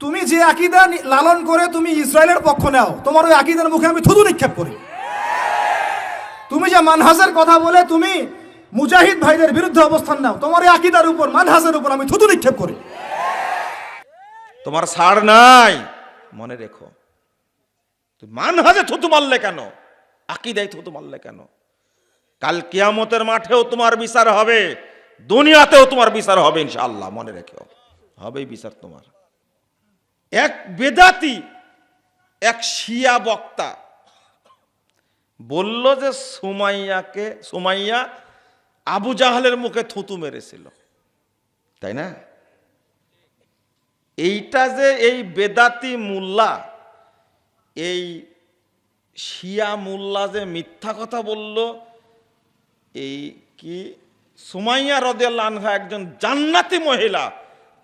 তুমি যে আকিদা লালন করে তুমি ইসরায়েলের পক্ষ নাও, তোমার ওই আকিদার মুখে আমি থুতু নিক্ষেপ করি। তুমি যে মানহাজের কথা বলে তুমি মুজাহিদ ভাইদের বিরুদ্ধে অবস্থান নাও, তোমার এই আকিদার উপর, মানহাজের উপর আমি থুতু নিক্ষেপ করি। তোমার সার নাই। মনে রেখো মানহাজে থুতু মারলে কেন? আকিদাই থুতু মারলে কেন? কাল কিয়ামতের মাঠেও তোমার বিচার হবে, দুনিয়াতেও তোমার বিচার হবে ইনশাআল্লাহ, মনে রেখো। হবেই বিচার তোমার। এক বেদাতি, এক শিয়া বক্তা। বলল যে সুমাইয়াকে, সুমাইয়া আবু জাহালের মুখে থুতু মেরেছিল। তাই না? এইটা যে এই বেদাতি মোল্লা, এই শিয়া মোল্লা যে মিথ্যা কথা বলল, এই কি? সুমাইয়া রদিয়াল্লা আনহা একজন জান্নাতি মহিলা,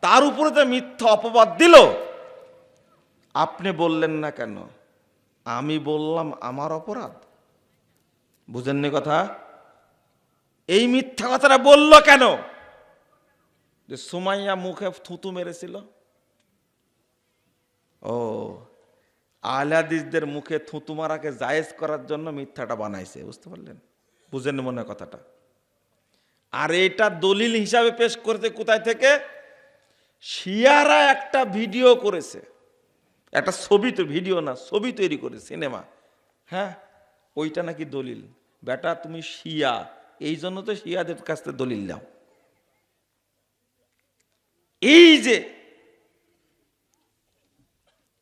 তার উপরে যে মিথ্যা অপবাদ দিল আপনি বললেন না কেন? আমি বললাম আমার অপরাধ। বুঝেননি কথা? এই মিথ্যা কথাটা বলল কেন? যে সুমাইয়া মুখে থুতু মেরেছিল? ও, আহলাদিসদের মুখে থুতু মারাকে জায়েজ করার জন্য মিথ্যাটা বানাইছে, বুঝতে পারলেন? বুঝেন মনে কথাটা? আর এটা দলিল হিসাবে পেশ করতে কোথায় থেকে? শিয়ারা একটা ভিডিও করেছে। একটা ছবি তো, ভিডিও না, ছবি তৈরি করে, সিনেমা। হ্যাঁ? ওইটা নাকি দলিল। বেটা, তুমি শিয়া। এই জন্য তো শিয়াদের কাছ থেকে দলিল নাও। এই যে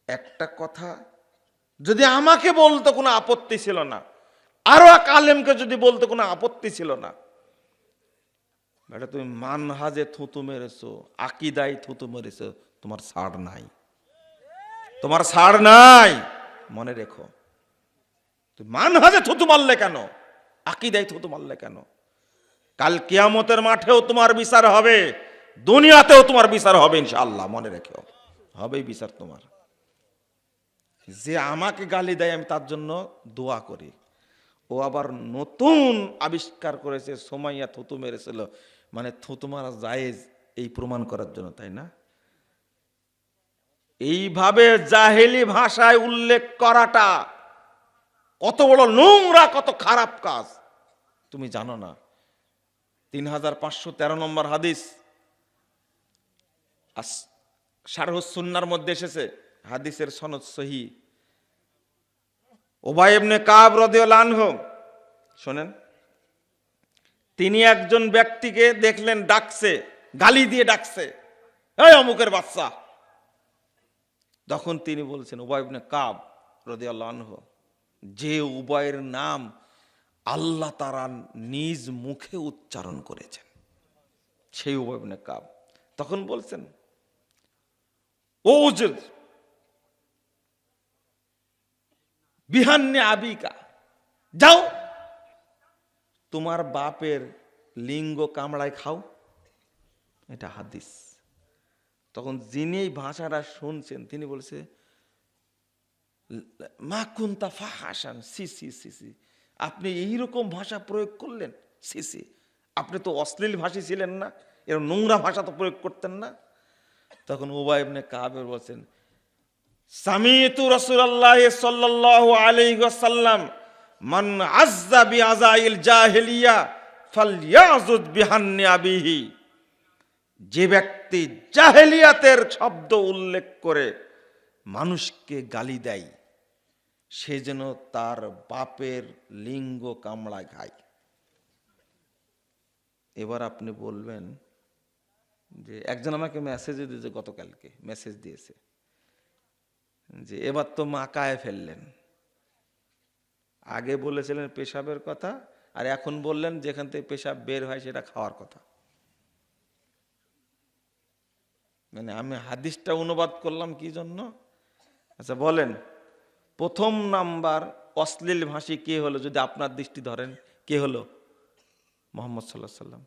একটা কথা, যদি আমাকে বলতো কোনো আপত্তি ছিল না, আরও এক আলেমকে যদি বলতো কোনো আপত্তি ছিল না, বেটা, তুমি মানহাজে থুতু মেরেছো আকিদাই থুতু মেরেছো, তোমার ছাড় নাই। তোমার ছাড় নাই। মনে রেখো। মানহাজে থুতু মারলে কেন? আকিদাই থুতু মারলে কেন? কাল কিয়ামতের মাঠেও তোমার বিচার হবে। দুনিয়াতেও তোমার বিচার হবে ইনশাআল্লাহ, মনে রেখো। হবেই বিচার তোমার। যে আমাকে গালি দেয়, আমি তার জন্য দোয়া করি। ও আবার নতুন আবিষ্কার করেছে, সোমাইয়া থুতু মেরেছিল। মানে থুতু মারা জায়েজ এই প্রমাণ করার জন্য, তাই না? এইভাবে জাহেলি ভাষায় উল্লেখ করাটা কত বড় নোংরা, কত খারাপ কাজ। তুমি জানো না তিন হাজার পাঁচশো তেরো নম্বর হাদিস শারহুসুন্নার মধ্যে এসেছে, হাদিসের সনদ সহি। ওবাই এমনি কাব আনহু, শোনেন, তিনি একজন ব্যক্তিকে দেখলেন ডাকছে, গালি দিয়ে ডাকছে, এই অমুকের বাচ্চা। তখন তিনি বলছেন, উবাই ইবনে কাব রদিয়াল্লাহ আনহু, যে উবায়ের নাম আল্লাহ তারা নিজ মুখে উচ্চারণ করেছেন, সেই উবাই ইবনে কাব। তখন বলছেন, ও বিহান্নে আবিকা, যাও, তোমার বাপের লিঙ্গ কামড়ায় খাও। এটা হাদিস। তখন যিনি এই ভাষাটা শুনছেন, তিনি বলছে, মা কুন্তা ফাহাসান সি সি সি সি। আপনি এইরকম ভাষা প্রয়োগ করলেন? সি সি। আপনি তো অশ্লীল ভাষী ছিলেন না এরকম নোংরা ভাষা তো প্রয়োগ করতেন না। তখন উবাই ইবনে কাবের বলছেন, সামিতু রাসূলুল্লাহ সাল্লাল্লাহু আলাইহি ওয়াসাল্লাম, মান আজ্জা বিআজাইল জাহিলিয়া, ফালইয়াজুদ বিহান্নি আবিহি। যে ব্যক্তি জাহেলিয়াতের শব্দ উল্লেখ করে মানুষকে গালি দেয়, সে যেন তার বাপের লিঙ্গ কামড়া খায়। এবার আপনি বলবেন যে একজন আমাকে মেসেজ দিয়েছে গতকালকে মেসেজ দিয়েছে, যে এবার তো মাকায় ফেললেন। আগে বলেছিলেন পেশাবের কথা, আর এখন বললেন যেখান থেকে পেশাব বের হয় সেটা খাওয়ার কথা। মানে আমি হাদিসটা অনুবাদ করলাম কি জন্য? আচ্ছা বলেন। প্রথম নাম্বার অশ্লীল ভাষী কে হলো? যদি আপনার দৃষ্টি ধরেন, কে হলো? মোহাম্মদ সাল্লাহ সাল্লাম।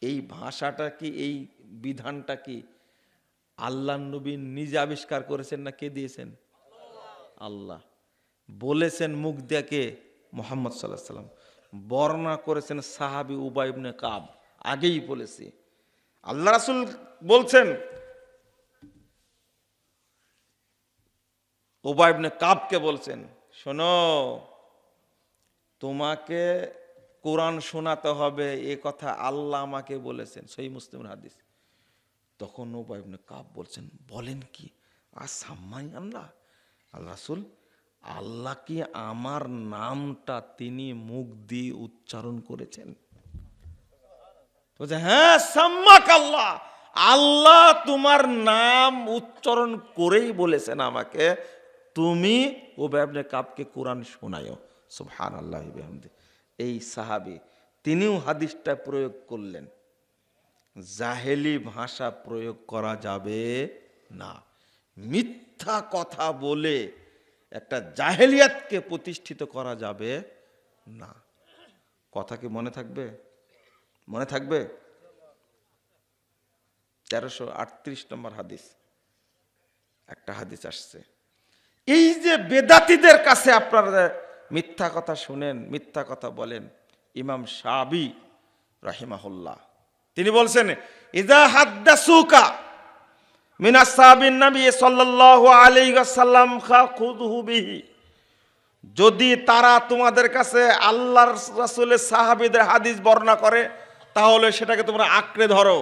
এই ভাষাটা কি, এই বিধানটা কি আল্লাহ নবী নিজে আবিষ্কার করেছেন না কে দিয়েছেন? আল্লাহ। বলেছেন মুখ দেখে মোহাম্মদ সাল্লাহ সাল্লাম। বর্ণনা করেছেন সাহাবি উবাইবনে কাব। আগেই বলেছি। আল্লাহ রাসুল বলছেন ওবাইবনে কাবকে বলছেন, শোনো, তোমাকে কোরআন শোনাতে হবে, এ কথা আল্লাহ আমাকে বলেছেন সই মুসলিম হাদিস। তখন ওবাইবনে কাব বলছেন, বলেন কি? আর সাম্মাই আল্লাহ। আল্লাহ রাসুল, আল্লাহ কি আমার নামটা তিনি মুখ দিয়ে উচ্চারণ করেছেন? বলছে হ্যাঁ সাম্মাক আল্লাহ। আল্লাহ তোমার নাম উচ্চারণ করেই বলেছেন আমাকে, তুমি ও ব্যবনে কাপকে কোরআন শোনায়ও। সুবহান আল্লাহ এই সাহাবি, তিনিও হাদিসটা প্রয়োগ করলেন। জাহেলি ভাষা প্রয়োগ করা যাবে না। মিথ্যা কথা বলে একটা জাহেলিয়াতকে প্রতিষ্ঠিত করা যাবে না। কথা কি মনে থাকবে? মনে থাকবে? তেরোশো আটত্রিশ নম্বর হাদিস। একটা হাদিস আসছে। এই যে বেদাতিদের কাছে আপনারা মিথ্যা কথা শুনেন, মিথ্যা কথা বলেন, ইমাম সাবি রাহিমাহুল্লাহ, তিনি বলছেন ইজা হাদ্দাসুকা মিনা সাহাবিন নবী সাল্লাল্লাহু আলাইহি ওয়াসাল্লাম খা খুযহু বিহি। যদি তারা তোমাদের কাছে আল্লাহর রাসূলের সাহাবীদের হাদিস বর্ণনা করে তাহলে সেটাকে তোমরা আঁকড়ে ধরো।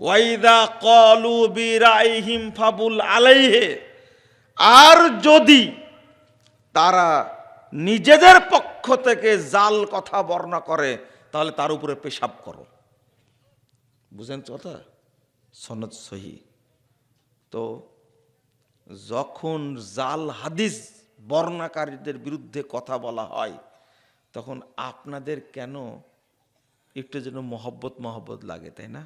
ওয়াইদা কলু বিরাইহিম ফাবুল আলাইহে। আর যদি তারা নিজেদের পক্ষ থেকে জাল কথা বর্ণনা করে, তাহলে তার উপরে পেশাব করো। বুঝেন কথা? সনদ সহি। তো যখন জাল হাদিস বর্ণাকারীদের বিরুদ্ধে কথা বলা হয়, তখন আপনাদের কেন একটু যেন মহব্বত মহব্বত লাগে, তাই না।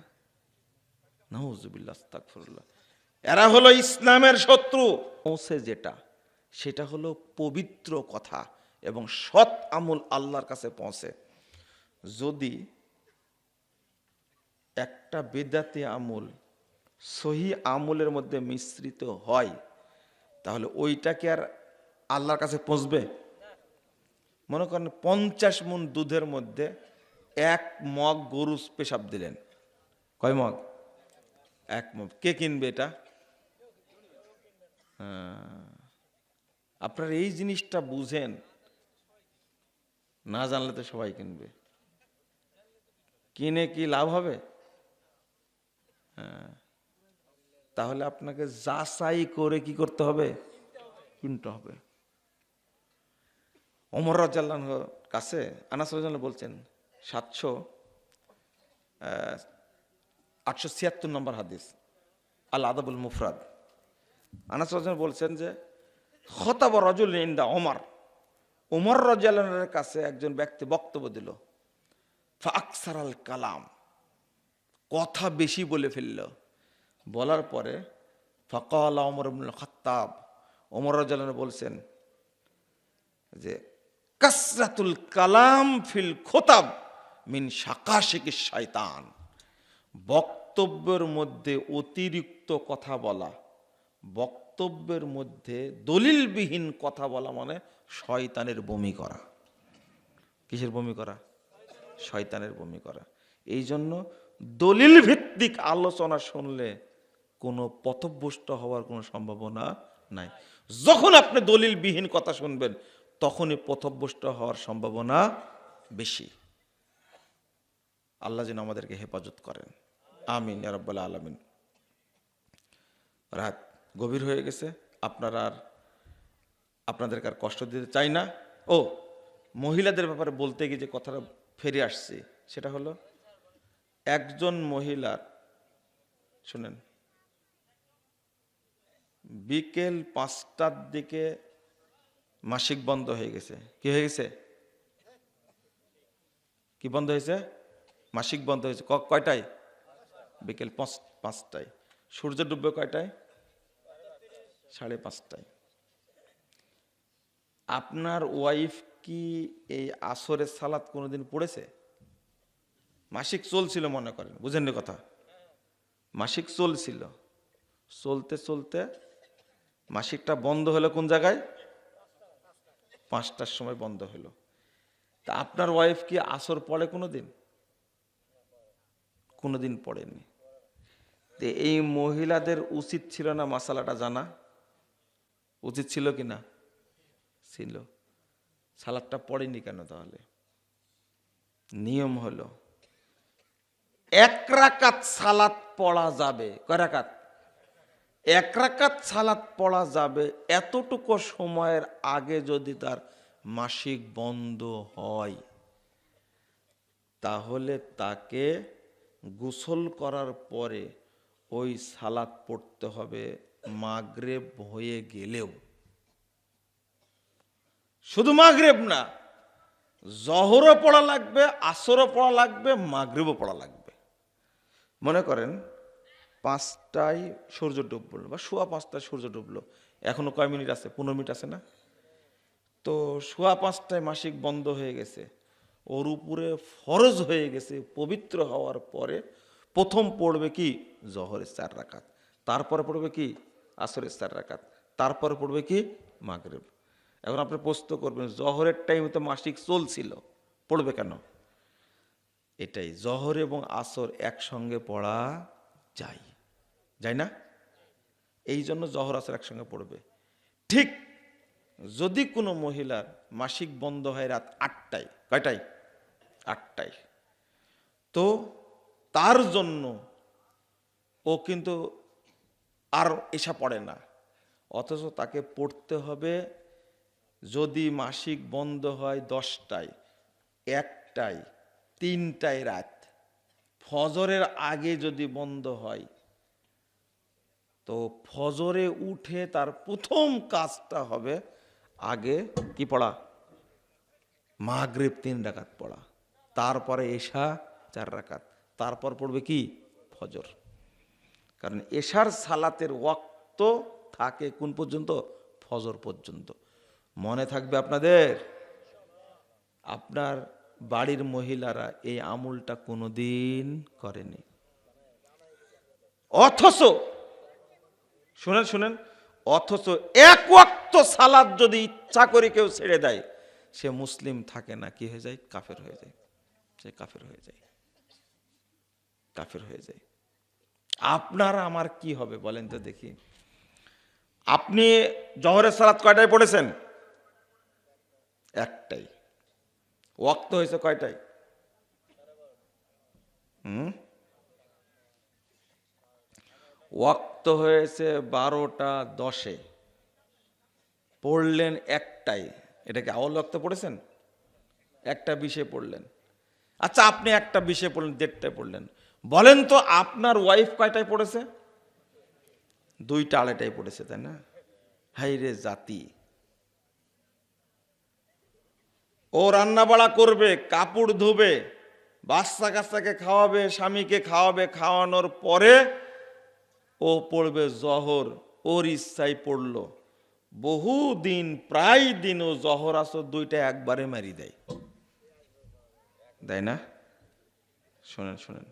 এরা হলো ইসলামের শত্রু। পৌঁছে যেটা, সেটা হলো পবিত্র কথা এবং সৎ আমল আল্লাহর কাছে পৌঁছে। যদি একটা বেদাতি আমল সহি আমলের মধ্যে মিশ্রিত হয়, তাহলে ওইটা কি আর আল্লাহর কাছে পৌঁছবে? মনে করেন পঞ্চাশ মন দুধের মধ্যে এক মগ গরু পেশাব দিলেন। কয় মগ? এক মগ। কে কিনবে এটা। আপনারা এই জিনিসটা বুঝেন, না জানলে তো সবাই কিনবে। কিনে কি লাভ হবে? হ্যাঁ। তাহলে আপনাকে যাচাই করে কি করতে হবে? কিনতে হবে। অমর রাজ্লাহ কাছে আনাস বলছেন সাতশো আটশো ছিয়াত্তর নম্বর হাদিস, আল আদাবুল মুফরাদ। আনাস রাজ্লাহ বলছেন যে, খতাব রজুল ইন্দা ওমর ওমর রাজ্লাহের কাছে একজন ব্যক্তি বক্তব্য দিল ফাকসার আল কালাম, কথা বেশি বলে ফেলল। বলার পরে, ফকাল অমর খাত্তাব ওমর রাজ্লাহ বলছেন যে, কাসরাতুল কালাম ফিল খোতাব। মিন শাকাশিকি শয়তান। বক্তব্যের মধ্যে অতিরিক্ত কথা বলা, বক্তব্যের মধ্যে দলিলবিহীন কথা বলা মানে শয়তানের বমি করা। কিসের বমি করা? শয়তানের বমি করা। এই জন্য দলিল ভিত্তিক আলোচনা শুনলে কোনো পথভ্রষ্ট হওয়ার কোনো সম্ভাবনা নাই। যখন আপনি দলিলবিহীন কথা শুনবেন, তখনই পথভ্রষ্ট হওয়ার সম্ভাবনা বেশি। আল্লাহ যেন আমাদেরকে হেফাজত করেন। আমিন রব্বাল আলমিন। রাত গভীর হয়ে গেছে, আপনারা আর আপনাদেরকে আর কষ্ট দিতে চাই না। ও, মহিলাদের ব্যাপারে বলতে গিয়ে যে কথাটা ফিরে আসছে, সেটা হলো, একজন মহিলার, শুনেন, বিকেল পাঁচটার দিকে মাসিক বন্ধ হয়ে গেছে। কি হয়ে গেছে? কি বন্ধ হয়েছে? মাসিক বন্ধ হয়েছে। কয়টায়? বিকেল পাঁচ পাঁচটায়। সূর্য ডুববে কয়টায়? সাড়ে পাঁচটায়। আপনার ওয়াইফ কি এই আসরের সালাত কোনোদিন পড়েছে? মাসিক চলছিল মনে করেন, বুঝেন কথা? মাসিক চলছিল। চলতে চলতে মাসিকটা বন্ধ হলো কোন জায়গায়? পাঁচটার সময় বন্ধ হলো। তা আপনার ওয়াইফ কি আসর পড়ে কোনো দিন কোনো দিন পড়েনি তো এই মহিলাদের উচিত ছিল না মশালাটা জানা? উচিত ছিল কি না? ছিল। সালাদটা পড়েনি কেন তাহলে? নিয়ম হলো, এক সালাত পড়া যাবে। কয় রাকাত? এক রাকাত সালাত পড়া যাবে এতটুকু সময়ের আগে যদি তার মাসিক বন্ধ হয়, তাহলে তাকে গোসল করার পরে ওই সালাত পড়তে হবে মাগরেব হয়ে গেলেও। শুধু মাগরেব না, জহরও পড়া লাগবে, আসরও পড়া লাগবে, মাগরেবও পড়া লাগবে। মনে করেন পাঁচটায় সূর্য ডুবলো বা সোয়া পাঁচটায় সূর্য ডুবলো, এখনও কয় মিনিট আছে? পনেরো মিনিট আছে না? তো সোয়া পাঁচটায় মাসিক বন্ধ হয়ে গেছে। ওর উপরে ফরজ হয়ে গেছে, পবিত্র হওয়ার পরে প্রথম পড়বে কি? জহরের চার রাকাত। তারপরে পড়বে কি? আসরের চার রাকাত। তারপরে পড়বে কি? মাগরেব। এখন আপনি প্রশ্ন করবেন, জহরের টাইমে তো মাসিক চলছিল, পড়বে কেন? এটাই, জহর এবং আসর একসঙ্গে পড়া যায়। যায় না? এই জন্য জহর, আসর একসঙ্গে পড়বে। ঠিক যদি কোনো মহিলার মাসিক বন্ধ হয় রাত আটটায়, কয়টায়? আটটায়। তো তার জন্য ও কিন্তু আর এসা পড়ে না। অথচ তাকে পড়তে হবে যদি মাসিক বন্ধ হয় দশটায়, একটায়, তিনটায় রাত। ফজরের আগে যদি বন্ধ হয়, তো ফজরে উঠে তার প্রথম কাজটা হবে আগে কি পড়া? মাগরিব তিন রাকাত পড়া। তারপরে এশা চার রাকাত। তারপর পড়বে কি? ফজর। কারণ এশার সালাতের ওয়াক্ত থাকে কোন পর্যন্ত? ফজর পর্যন্ত। মনে থাকবে আপনাদের? আপনার বাড়ির মহিলারা এই আমুলটা কোনোদিন করেনি। অথচ, শুনেন শুনেন অথচ এক ওয়াক্ত সালাদ যদি ইচ্ছা করে কেউ ছেড়ে দেয়, সে মুসলিম থাকে না, কি হয়ে যায়? কাফের হয়ে যায়। সে কাফের হয়ে যায়। কাফের হয়ে যায়। আপনার আমার কি হবে বলেন তো দেখি। আপনি জহরের সালাদ কয়টায় পড়েছেন? একটাই। ওয়াক্ত হয়েছে কয়টায়? হুম? ওয়াক্ত হয়েছে বারোটা দশে। পড়লেন একটাই। এটাকে আওয়াল ওয়াক্ত পড়েছেন? একটা বিষে পড়লেন। আচ্ছা আপনি একটা বিষে পড়লেন, দেড়টায় পড়লেন। বলেন তো আপনার ওয়াইফ কয়টায় পড়েছে? দুইটা আড়াইটায় পড়েছে, তাই না? হাই রে জাতি। ও রান্না বাড়া করবে, কাপড় ধুবে, বাচ্চা কাচ্চাকে খাওয়াবে, স্বামীকে খাওয়াবে, খাওয়ানোর পরে ও পড়বে জহর, ওর ইচ্ছাই পড়ল। বহু দিন, প্রায় দিন ও জহর আসর দুইটা একবারে মারি দেয়। দেয় না? শোনেন শোনেন।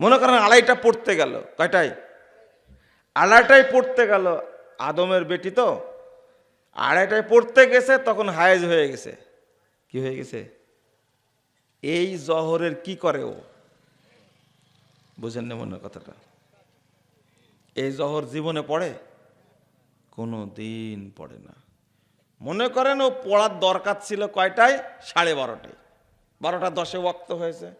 মনে করেন আড়াইটা পড়তে গেল। কয়টাই আড়াইটায় পড়তে গেল। আদমের বেটি তো। আড়াইটায় পড়তে গেছে, তখন হায়েজ হয়ে গেছে। কি হয়ে গেছে? এই জহরের কি করে ও? বুঝেন না মনে কথাটা। এই জহর জীবনে পড়ে, কোনো দিন পড়ে না। মনে করেন ও পড়ার দরকার ছিল কয়টায়? সাড়ে বারোটায়। বারোটা দশে ওয়াক্ত হয়েছে।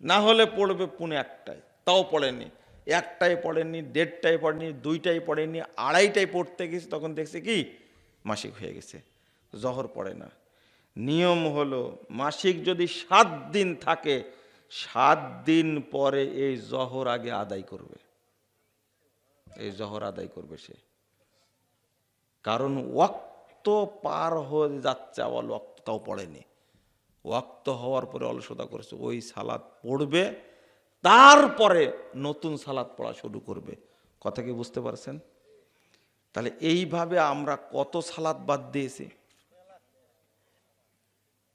না হলে পড়বে পুনে একটায়। তাও পড়েনি। একটাই পড়েনি, দেড়টায় পড়েনি দুইটাই পড়েনি, আড়াইটায় পড়তে গেছে, তখন দেখছে কি? মাসিক হয়ে গেছে। জহর পড়ে না। নিয়ম হলো, মাসিক যদি সাত দিন থাকে সাত দিন পরে এই জহর আগে আদায় করবে। এই জহর আদায় করবে সে। কারণ ওয়াক্ত পার হয়ে যাচ্ছে, আবার ওয়াক্ত তাও পড়েনি। ওয়াক্ত হওয়ার পরে অলসতা করেছে, ওই সালাদ পড়বে, তারপরে নতুন সালাদ পড়া শুরু করবে। কথা কি বুঝতে পারছেন? তাহলে এইভাবে আমরা কত সালাদ বাদ দিয়েছি?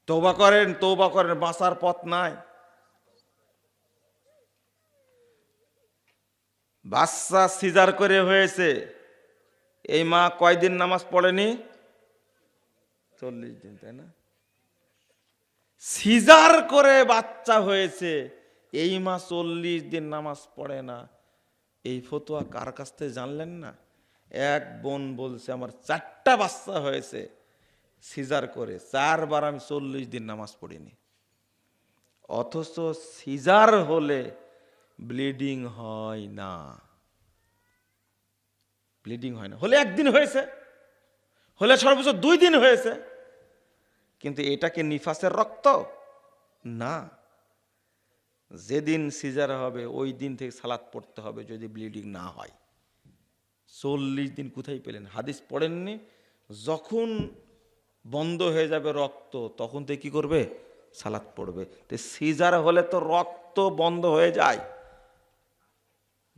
তৌবা করেন তৌবা করেন, বাঁচার পথ নাই। বাচ্চা সিজার করে হয়েছে। এই মা কয়দিন নামাজ পড়েনি? চল্লিশ দিন, তাই না? সিজার করে বাচ্চা হয়েছে। এই মা চল্লিশ দিন নামাজ পড়ে না। এই ফতোয়া কার কাছ থেকে জানলেন না? এক বোন বলছে, আমার চারটা বাচ্চা হয়েছে সিজার করে। চারবার আমি চল্লিশ দিন নামাজ পড়িনি। অথচ সিজার হলে ব্লিডিং হয় না। ব্লিডিং হয় না। হলে একদিন হয়েছে। হলে সর্বোচ্চ দুই দিন হয়েছে। কিন্তু এটা কি নিফাসের রক্ত? না। যেদিন সিজার হবে, ওই দিন থেকে সালাদ পড়তে হবে যদি ব্লিডিং না হয়। চল্লিশ দিন কোথায় পেলেন? হাদিস পড়েননি? যখন বন্ধ হয়ে যাবে রক্ত, তখন তো কি করবে? সালাদ পড়বে। তো সিজার হলে তো রক্ত বন্ধ হয়ে যায়।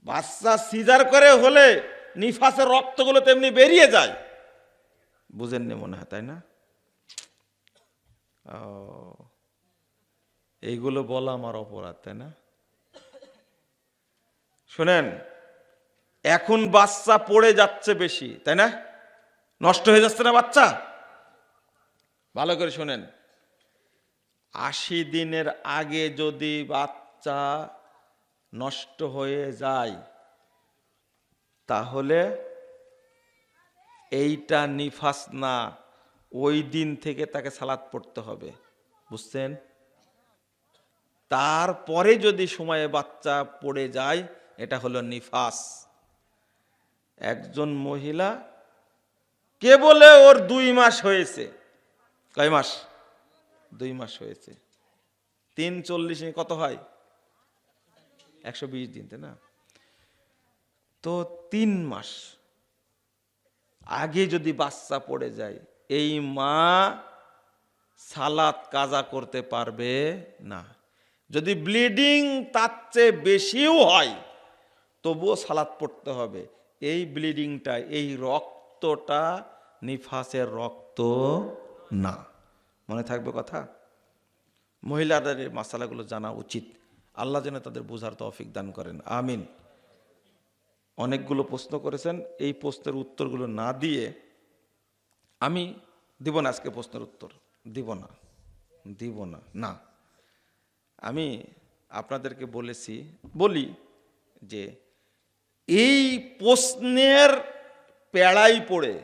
বাচ্চা সিজার করে হলে নিফাসের রক্তগুলো তেমনি বেরিয়ে যায়। বুঝেননি মনে হয়, তাই না? এইগুলো বলা আমার অপরাধ, তাই না? শোনেন, এখন বাচ্চা পড়ে যাচ্ছে বেশি, তাই না? নষ্ট হয়ে যাচ্ছে না বাচ্চা? ভালো করে শোনেন। আশি দিনের আগে যদি বাচ্চা নষ্ট হয়ে যায়। তাহলে এইটা নিফাস না। ওই দিন থেকে তাকে সালাদ পড়তে হবে। বুঝছেন? তারপরে যদি সময়ে বাচ্চা পড়ে যায়, এটা হলো নিফাস। একজন মহিলা কে বলে ওর দুই মাস হয়েছে? কয় মাস? দুই মাস হয়েছে। তিন চল্লিশে কত হয়? একশো বিশ দিন, তাই না? তো তিন মাস আগে যদি বাচ্চা পড়ে যায়, এই মা সালাত কাজা করতে পারবে না। যদি ব্লিডিং তার চেয়ে বেশিও হয়, তবুও সালাত পড়তে হবে। এই ব্লিডিংটা, এই রক্তটা নিফাসের রক্ত না। মনে থাকবে কথা? মহিলাদের এই মাসালাগুলো জানা উচিত। আল্লাহ যেন তাদের বোঝার তৌফিক দান করেন। আমিন। অনেকগুলো প্রশ্ন করেছেন। এই প্রশ্নের উত্তরগুলো না দিয়ে আমি দিব না আজকে প্রশ্নের উত্তর। দিব না। দিব না। না। আমি আপনাদেরকে বলেছি, বলি যে এই প্রশ্নের পেড়াই পড়ে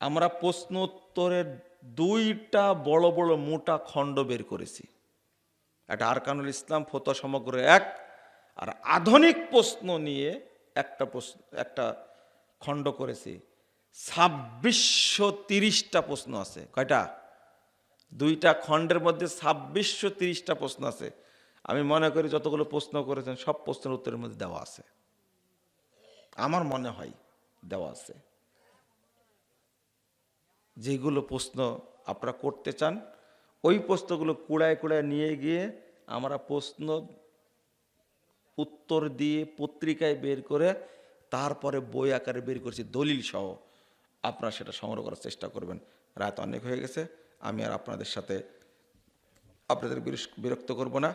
আমরা প্রশ্ন উত্তরের দুইটা বড় বড় মোটা খণ্ড বের করেছি। একটা আরকানুল ইসলাম ফতো সমগ্র এক, আর আধুনিক প্রশ্ন নিয়ে একটা প্রশ্ন, একটা খণ্ড করেছি। ছাব্বিশশো তিরিশটা প্রশ্ন আছে। কয়টা? দুইটা খণ্ডের মধ্যে ছাব্বিশশো তিরিশটা প্রশ্ন আছে। আমি মনে করি যতগুলো প্রশ্ন করেছেন, সব প্রশ্নের উত্তরের মধ্যে দেওয়া আছে। আমার মনে হয় দেওয়া আছে। যেগুলো প্রশ্ন আপনারা করতে চান ওই প্রশ্নগুলো কুড়ায় কুড়ায় নিয়ে গিয়ে আমরা প্রশ্ন উত্তর দিয়ে পত্রিকায় বের করে তারপরে বই আকারে বের করছি, দলিল সহ। আপনারা সেটা সংগ্রহ করার চেষ্টা করবেন। রাত অনেক হয়ে গেছে, আমি আর আপনাদের সাথে আপনাদের বিরক্ত করব না।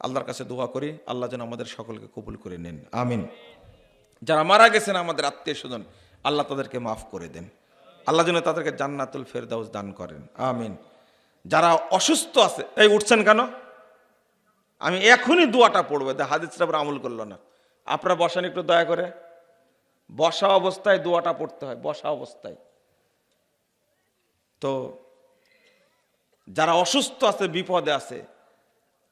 আল্লাহর কাছে দোয়া করি, আল্লাহ যেন আমাদের সকলকে কবুল করে নেন। আমিন। যারা মারা গেছেন আমাদের আত্মীয় স্বজন, আল্লাহ তাদেরকে মাফ করে দেন। আল্লাহ যেন তাদেরকে জান্নাতুল ফেরদাউস দান করেন। আমিন। যারা অসুস্থ আছে, এই উঠছেন কেন? আমি এখনই দোয়াটা পড়ব দা হাদিসটা আবার আমল করল না। আপনারা বসান একটু দয়া করে। বসা অবস্থায় দোয়াটা পড়তে হয়, বসা অবস্থায়। তো যারা অসুস্থ আছে, বিপদে আছে,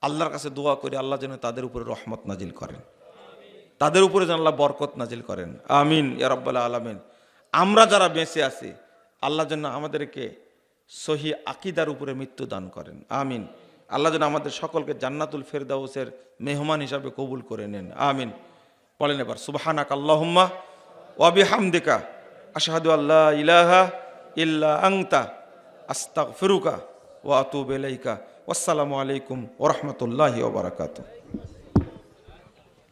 আল্লাহর কাছে দোয়া করে, আল্লাহ যেন তাদের উপরে রহমত নাজিল করেন। তাদের উপরে যেন আল্লাহ বরকত নাজিল করেন। আমিন ইয়ারব্বাল্লাহ আলমিন। আমরা যারা বেঁচে আছি, আল্লাহ যেন আমাদেরকে সহি আকিদার উপরে মৃত্যু দান করেন। আমিন। আল্লাহ যেন আমাদের সকলকে জান্নাতুল ফেরদাউসের মেহমান হিসাবে কবুল করে নেন। আমিন। বলেন এবার, সুবাহানাক আল্লাহুম্মা ওয়াবি হামদিকা আশাহাদু আল্লাহ ইলাহা ইল্লা আংতা আস্তাক ফিরুকা ওয়া আতুব ইলাইকা। ওয়াসসালামু আলাইকুম ওরহমতুল্লাহি ওবরাকাতুহ